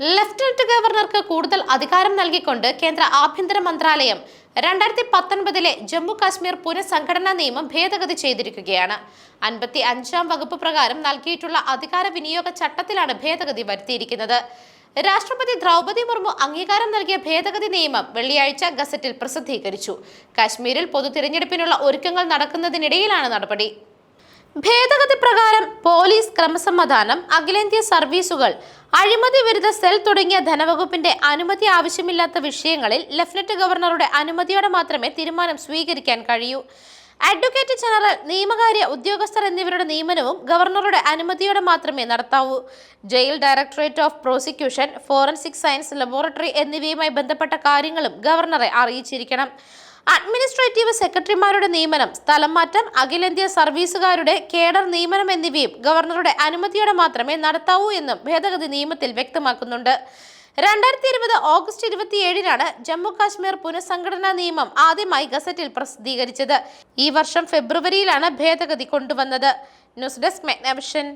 Lieutenant ഗവർണർക്ക് കൂടുതൽ അധികാരം നൽകിക്കൊണ്ട് കേന്ദ്ര ആഭ്യന്തര മന്ത്രാലയം രണ്ടായിരത്തി പത്തൊൻപതിലെ ജമ്മു കാശ്മീർ പുനഃസംഘടനാ നിയമം ഭേദഗതി ചെയ്തിരിക്കുകയാണ്. അൻപത്തി അഞ്ചാം വകുപ്പ് പ്രകാരം നൽകിയിട്ടുള്ള അധികാര വിനിയോഗ ചട്ടത്തിലാണ് ഭേദഗതി വരുത്തിയിരിക്കുന്നത്. രാഷ്ട്രപതി ദ്രൗപതി മുർമു അംഗീകാരം നൽകിയ ഭേദഗതി നിയമം വെള്ളിയാഴ്ച ഗസറ്റിൽ പ്രസിദ്ധീകരിച്ചു. കാശ്മീരിൽ പൊതു തിരഞ്ഞെടുപ്പിനുള്ള ഒരുക്കങ്ങൾ നടക്കുന്നതിനിടയിലാണ് നടപടി. ഭേദഗതി പ്രകാരം പോലീസ് ക്രമസമാധാനം അഖിലേന്ത്യാ സർവീസുകൾ അഴിമതി വിരുദ്ധ സെൽ തുടങ്ങിയ ധനവകുപ്പിന്റെ അനുമതി ആവശ്യമില്ലാത്ത വിഷയങ്ങളിൽ ലഫ്റ്റനന്റ് ഗവർണറുടെ അനുമതിയോടെ മാത്രമേ തീരുമാനം സ്വീകരിക്കാൻ കഴിയൂ. അഡ്വക്കേറ്റ് ജനറൽ നിയമകാര്യ ഉദ്യോഗസ്ഥർ എന്നിവരുടെ നിയമനവും ഗവർണറുടെ അനുമതിയോടെ മാത്രമേ നടത്താവൂ. Jail directorate of prosecution forensic science laboratory എന്നിവയുമായി ബന്ധപ്പെട്ട കാര്യങ്ങളും ഗവർണറെ അറിയിച്ചിരിക്കണം. അഡ്മിനിസ്ട്രേറ്റീവ് സെക്രട്ടറിമാരുടെ നിയമനം സ്ഥലം മാറ്റം അഖിലേന്ത്യാ സർവീസുകാരുടെ കേഡർ നിയമനം എന്നിവയും ഗവർണറുടെ അനുമതിയോടെ മാത്രമേ നടത്താവൂ എന്നും ഭേദഗതി നിയമത്തിൽ വ്യക്തമാക്കുന്നുണ്ട്. രണ്ടായിരത്തി ഇരുപത് ഓഗസ്റ്റ് ഇരുപത്തിയേഴിനാണ് ജമ്മു കാശ്മീർ പുനഃസംഘടനാ നിയമം ആദ്യമായി ഗസറ്റിൽ പ്രസിദ്ധീകരിച്ചത്. ഈ വർഷം ഫെബ്രുവരിയിലാണ് ഭേദഗതി കൊണ്ടുവന്നത്. News desk മെഗ്നവിഷൻ.